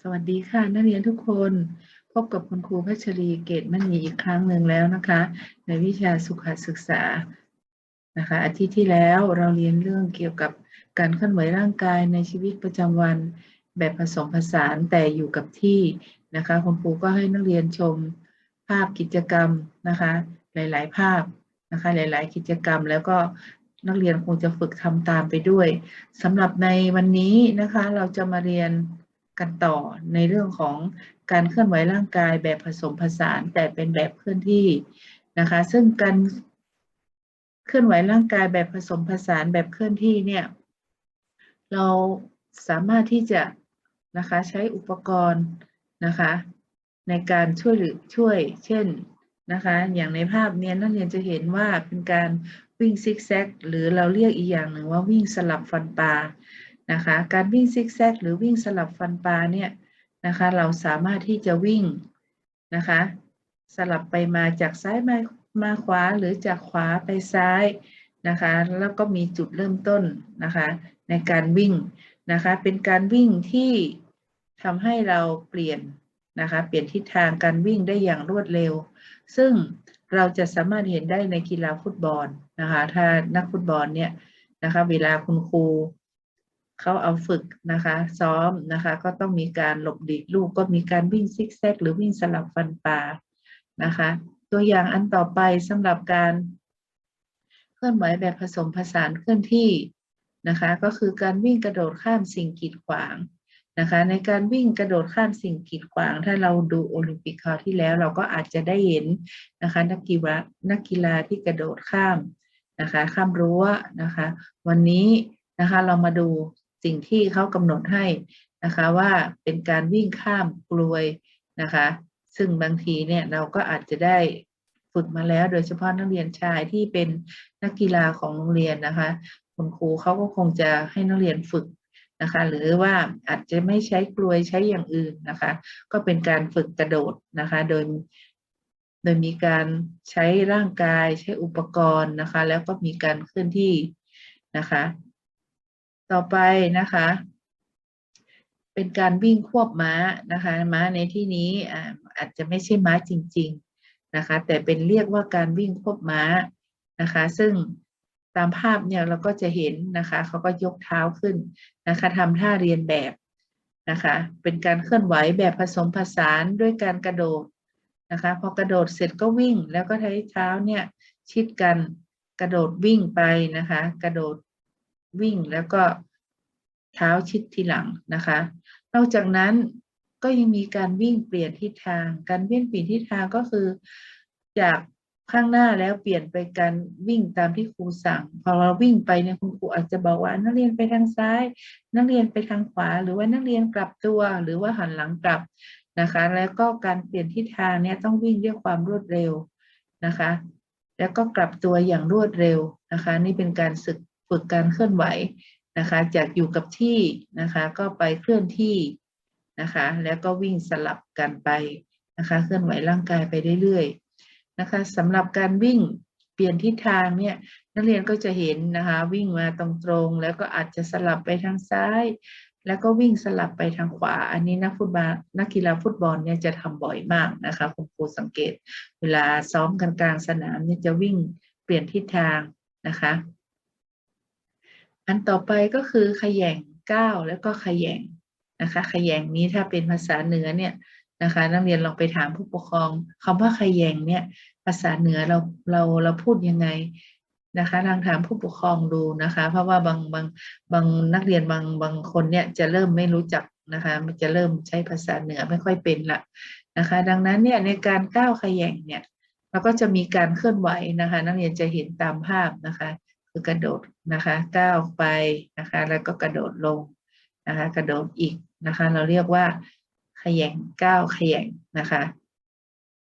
สวัสดีค่ะ นักเรียนทุกคน พบกับคุณครูพัชรีเกตมณีอีกครั้งหนึ่งแล้วนะคะ ในวิชาสุขศึกษานะคะอาทิตย์ที่แล้วเราเรียนเรื่องเกี่ยวกับการเคลื่อนไหวร่างกายในชีวิตประจำวันแบบผสมผสานแต่อยู่กับที่นะคะคุณครูก็ให้นักเรียนชมภาพกิจกรรมนะคะ หลาย ๆ ภาพนะคะหลาย ๆ กิจกรรมแล้วก็นักเรียนคงจะฝึกทำตามไปด้วยสำหรับในวันนี้นะคะเราจะมาเรียน กันต่อในเรื่องของการเคลื่อนไหวร่างกายแบบผสมผสานแต่เป็นแบบเคลื่อนที่นะคะ ซึ่งการเคลื่อนไหวร่างกายแบบผสมผสานแบบเคลื่อนที่เนี่ย เราสามารถที่จะนะคะใช้อุปกรณ์นะคะ ในการช่วยหรือช่วย เช่นนะคะ อย่างในภาพเนี้ยนักเรียนจะเห็นว่าเป็นการวิ่งซิกแซกหรือเราเรียกอีกอย่างหนึ่งว่าวิ่งสลับฟันปลา นะคะ การวิ่งซิกแซกหรือวิ่งสลับฟันปลาเนี่ยนะคะ เราสามารถที่จะวิ่งนะคะ สลับไปมาจากซ้ายมามาขวาหรือจากขวาไปซ้ายนะคะ แล้วก็มีจุดเริ่มต้นนะคะ ในการวิ่งนะคะ เป็นการวิ่งที่ทำให้เราเปลี่ยนนะคะ เปลี่ยนทิศทางการวิ่งได้อย่างรวดเร็ว ซึ่งเราจะสามารถเห็นได้ในกีฬาฟุตบอลนะคะ ถ้านักฟุตบอลเนี่ยนะคะ เวลาคุณครู เขาเอาฝึกนะคะซ้อมนะคะก็ต้องมีการหลบดีกลูกก็มีการวิ่งซิกแซกหรือวิ่งสลับฟันปลานะคะ ตัวอย่างอันต่อไปสำหรับการเคลื่อนไหวแบบผสมผสานเคลื่อนที่นะคะ ก็คือการวิ่งกระโดดข้ามสิ่งกีดขวางนะคะ ในการวิ่งกระโดดข้ามสิ่งกีดขวาง ถ้าเราดูโอลิมปิกคราวที่แล้วเราก็อาจจะได้เห็นนะคะ นักกีฬานักกีฬาที่กระโดดข้ามนะคะ ข้ามรั้วนะคะ วันนี้นะคะเรามาดู สิ่งที่เขากำหนดให้นะคะว่าเป็นการวิ่งข้ามกลวยนะคะ ซึ่งบางทีเนี่ยเราก็อาจจะได้ฝึกมาแล้วโดยเฉพาะนักเรียนชายที่เป็นนักกีฬาของโรงเรียนนะคะ คุณครูเขาก็คงจะให้นักเรียนฝึกนะคะ หรือว่าอาจจะไม่ใช้กลวยใช้อย่างอื่นนะคะ ก็เป็นการฝึกกระโดดนะคะ โดยโดยมีการใช้ร่างกายใช้อุปกรณ์นะคะ แล้วก็มีการเคลื่อนที่นะคะ ต่อไปนะคะ เป็นการวิ่งควบม้านะคะ ม้าในที่นี้อาจจะไม่ใช่ม้าจริง ๆนะคะ แต่เป็นเรียกว่าการวิ่งควบม้านะคะ ซึ่งตามภาพเนี่ยเราก็จะเห็นนะคะเขาก็ยกเท้าขึ้นนะคะทำท่าเรียนแบบนะคะ เป็นการเคลื่อนไหวแบบผสมผสานด้วยการกระโดดนะคะ พอกระโดดเสร็จก็วิ่งแล้วก็ใช้เท้าเนี่ยชิดกันกระโดดวิ่งไปนะคะ กระโดด วิ่งแล้วก็เท้าชิดทีหลังนะคะ นอกจากนั้นก็ยังมีการวิ่งเปลี่ยนทิศทาง การวิ่งเปลี่ยนทิศทางก็คือจากข้างหน้าแล้วเปลี่ยนไปการวิ่งตามที่ครูสั่ง พอเราวิ่งไปเนี่ยคุณครูอาจจะบอกว่านักเรียนไปทางซ้าย นักเรียนไปทางขวา หรือว่านักเรียนกลับตัว หรือว่าหันหลังกลับนะคะ แล้วก็การเปลี่ยนทิศทางเนี่ยต้องวิ่งด้วยความรวดเร็วนะคะ แล้วก็กลับตัวอย่างรวดเร็วนะคะ นี่เป็นการฝึก ฝึกการเคลื่อนไหวนะคะ จากอยู่กับที่นะคะก็ไปเคลื่อนที่นะคะ แล้วก็วิ่งสลับกันไปนะคะ เคลื่อนไหวร่างกายไปเรื่อยๆนะคะสำหรับการวิ่งเปลี่ยนทิศทางเนี่ยนักเรียนก็จะเห็นนะคะวิ่งมาตรงๆ แล้วก็อาจจะสลับไปทางซ้าย แล้วก็วิ่งสลับไปทางขวา อันนี้นักฟุตบอลนักกีฬาฟุตบอลเนี่ยจะทำบ่อยมากนะคะคุณครูสังเกต เวลาซ้อมกันกลางสนามเนี่ยจะวิ่งเปลี่ยนทิศทางนะคะ อันต่อไปก็คือขย่งก้าวแล้วก็ขย่งนะคะ ขย่งนี้ถ้าเป็นภาษาเหนือเนี่ยนะคะนักเรียนลองไปถามผู้ปกครองคำว่าขย่งเนี่ยภาษาเหนือเราเราเราพูดยังไงนะคะลองถามผู้ปกครองดูนะคะ เพราะว่าบางบางบางนักเรียนบางบางคนเนี่ยจะเริ่มไม่รู้จักนะคะมันจะเริ่มใช้ภาษาเหนือไม่ค่อยเป็นละนะคะ ดังนั้นเนี่ยในการก้าวขย่งเนี่ยเราก็จะมีการเคลื่อนไหวนะคะ นักเรียนจะเห็นตามภาพนะคะ คือกระโดดนะคะก้าวไปนะคะ แล้วก็กระโดดลงนะคะ กระโดดอีกนะคะ เราเรียกว่าขย่งก้าวขย่งนะคะ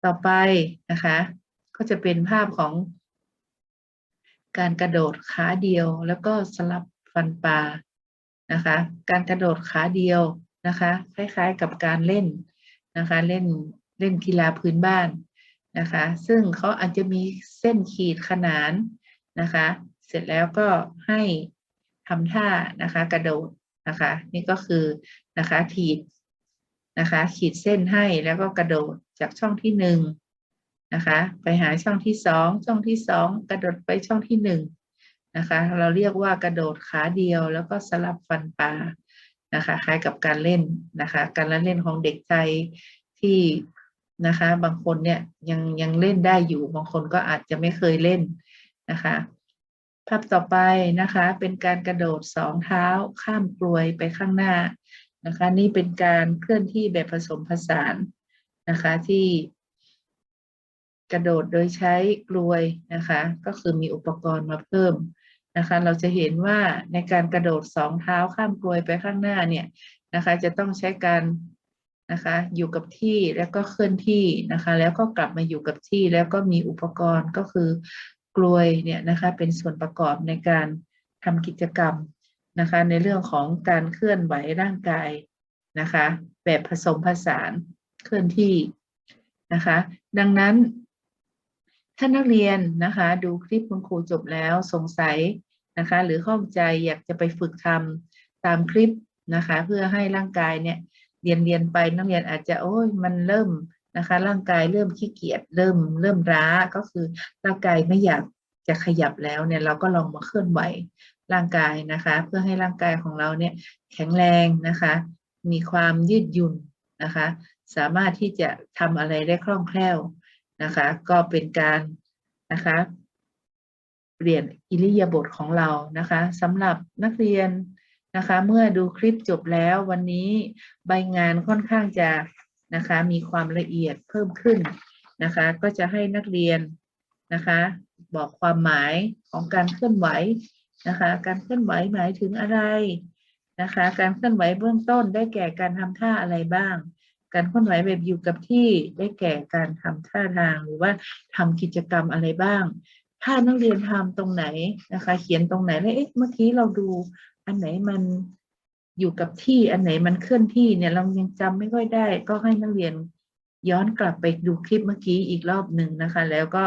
ต่อไปนะคะ ก็จะเป็นภาพของการกระโดดขาเดียวแล้วก็สลับฟันปลานะคะ การกระโดดขาเดียวนะคะ คล้ายๆกับการเล่นนะคะ เล่นเล่นกีฬาพื้นบ้านนะคะ ซึ่งเขาอาจจะมีเส้นขีดขนานนะคะ เสร็จแล้วก็ให้ทำท่านะคะ กระโดดนะคะ นี่ก็คือนะคะถีบนะคะ ขีดเส้นให้แล้วก็กระโดดจากช่องที่หนึ่งนะคะ ไปหาช่องที่สองช่องที่สองกระโดดไปช่องที่หนึ่งนะคะ เราเรียกว่ากระโดดขาเดียวแล้วก็สลับฟันปลานะคะคล้ายกับการเล่นนะคะ การเล่นของเด็กไทยที่นะคะ บางคนเนี่ยยังยังเล่นได้อยู่บางคนก็อาจจะไม่เคยเล่นนะคะ ภาพต่อไปนะคะ เป็นการกระโดดสองเท้าข้ามกลวยไปข้างหน้านะคะ นี่เป็นการเคลื่อนที่แบบผสมผสานนะคะที่กระโดดโดยใช้กลวยนะคะ ก็คือมีอุปกรณ์มาเพิ่มนะคะ เราจะเห็นว่าในการกระโดดสองเท้าข้ามกลวยไปข้างหน้าเนี่ยนะคะ จะต้องใช้การนะคะอยู่กับที่แล้วก็เคลื่อนที่นะคะ แล้วก็กลับมาอยู่กับที่แล้วก็มีอุปกรณ์ก็คือ กลวยเนี่ยนะคะเป็นส่วนประกอบในการทำกิจกรรมนะคะในเรื่องของการเคลื่อนไหวร่างกายนะคะแบบผสมผสานเคลื่อนที่นะคะดังนั้นถ้านักเรียนนะคะดูคลิปคุณครูจบแล้วสงสัยนะคะหรือข้องใจอยากจะไปฝึกทำตามคลิปนะคะเพื่อให้ร่างกายเนี่ยเรียนเรียนไปนักเรียนอาจจะโอ้ยมันเริ่ม นะคะ ร่างกายเริ่มขี้เกียจเริ่มเริ่มร้าก็คือร่างกายไม่อยากจะขยับแล้วเนี่ยเราก็ลองมาเคลื่อนไหวร่างกายนะคะ เพื่อให้ร่างกายของเราเนี่ยแข็งแรงนะคะ มีความยืดหยุ่นนะคะ สามารถที่จะทำอะไรได้คล่องแคล่วนะคะ ก็เป็นการนะคะเปลี่ยนอิริยาบถของเรานะคะสำหรับนักเรียนนะคะ เมื่อดูคลิปจบแล้ววันนี้ใบงานค่อนข้างจะ นะคะ มีความละเอียดเพิ่มขึ้นนะคะ ก็จะให้นักเรียนนะคะ บอกความหมายของการเคลื่อนไหวนะคะ การเคลื่อนไหวหมายถึงอะไรนะคะ การเคลื่อนไหวเบื้องต้นได้แก่การทำท่าอะไรบ้าง การเคลื่อนไหวแบบอยู่กับที่ได้แก่การทำท่าทางหรือว่าทำกิจกรรมอะไรบ้าง ถ้านักเรียนทำตรงไหนนะคะ เขียนตรงไหนแล้วเอ๊ะเมื่อกี้เราดูอันไหนมัน อยู่กับที่อันไหนมันเคลื่อนที่เนี่ยเรายังจำไม่ค่อยได้ ก็ให้นักเรียนย้อนกลับไปดูคลิปเมื่อกี้อีกรอบหนึ่งนะคะ แล้วก็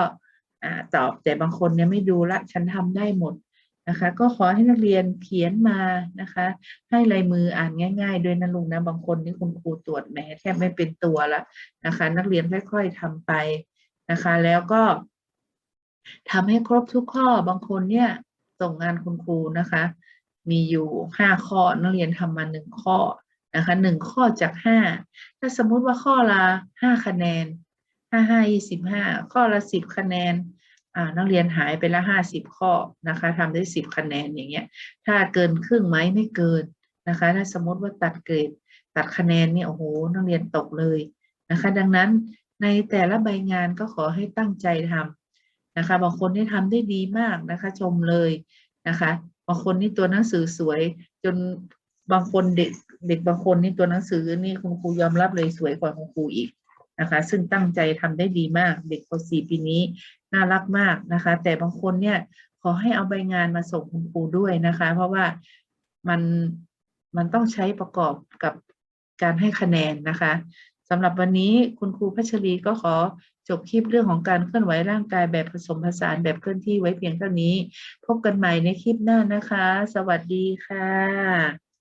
อตอบแต่บางคนเนี่ยไม่ดูละฉันทำได้หมดนะคะ ก็ขอให้นักเรียนเขียนมานะคะ ให้ลายมืออ่านง่าย ๆ ด้วยนะลุงนะบางคนนี่คุณครูตรวจแหมแทบไม่เป็นตัวละนะคะ นักเรียนค่อย ๆทำไปนะคะ แล้วก็ทำให้ครบทุกข้อบางคนเนี่ยส่งงานคุณครูนะคะ มีอยู่ห้าข้อนักเรียนทำมาหนึ่งข้อนะคะหนึ่งข้อจากห้าถ้าสมมุติว่าข้อละห้าคะแนนห้าห้ายี่สิบห้าข้อละสิบคะแนนอ่านักเรียนหายไปละห้าสิบข้อนะคะทำได้สิบคะแนนอย่างเงี้ย ถ้าเกินครึ่งไหมไม่เกินนะคะถ้าสมมติว่าตัดเกรดตัดคะแนนเนี่ยโอ้โหนักเรียนตกเลยนะคะ ดังนั้นในแต่ละใบงานก็ขอให้ตั้งใจทำนะคะบางคนที่ทำได้ดีมากนะคะ ชมเลยนะคะ บางคนนี่ตัวหนังสือสวย จนบางคนเด็กเด็กบางคนนี่ตัวหนังสือนี่คุณครูยอมรับเลยสวยกว่าคุณครูอีกนะคะ ซึ่งตั้งใจทำได้ดีมากเด็กป .4 ปีนี้น่ารักมากนะคะ แต่บางคนเนี่ยขอให้เอาใบงานมาส่งคุณครูด้วยนะคะ เพราะว่ามันมันต้องใช้ประกอบกับการให้คะแนนนะคะ สำหรับวันนี้คุณครูพัชรีก็ขอจบคลิปเรื่องของการเคลื่อนไหวร่างกายแบบผสมผสานแบบเคลื่อนที่ไว้เพียงเท่านี้ พบกันใหม่ในคลิปหน้านะคะ สวัสดีค่ะ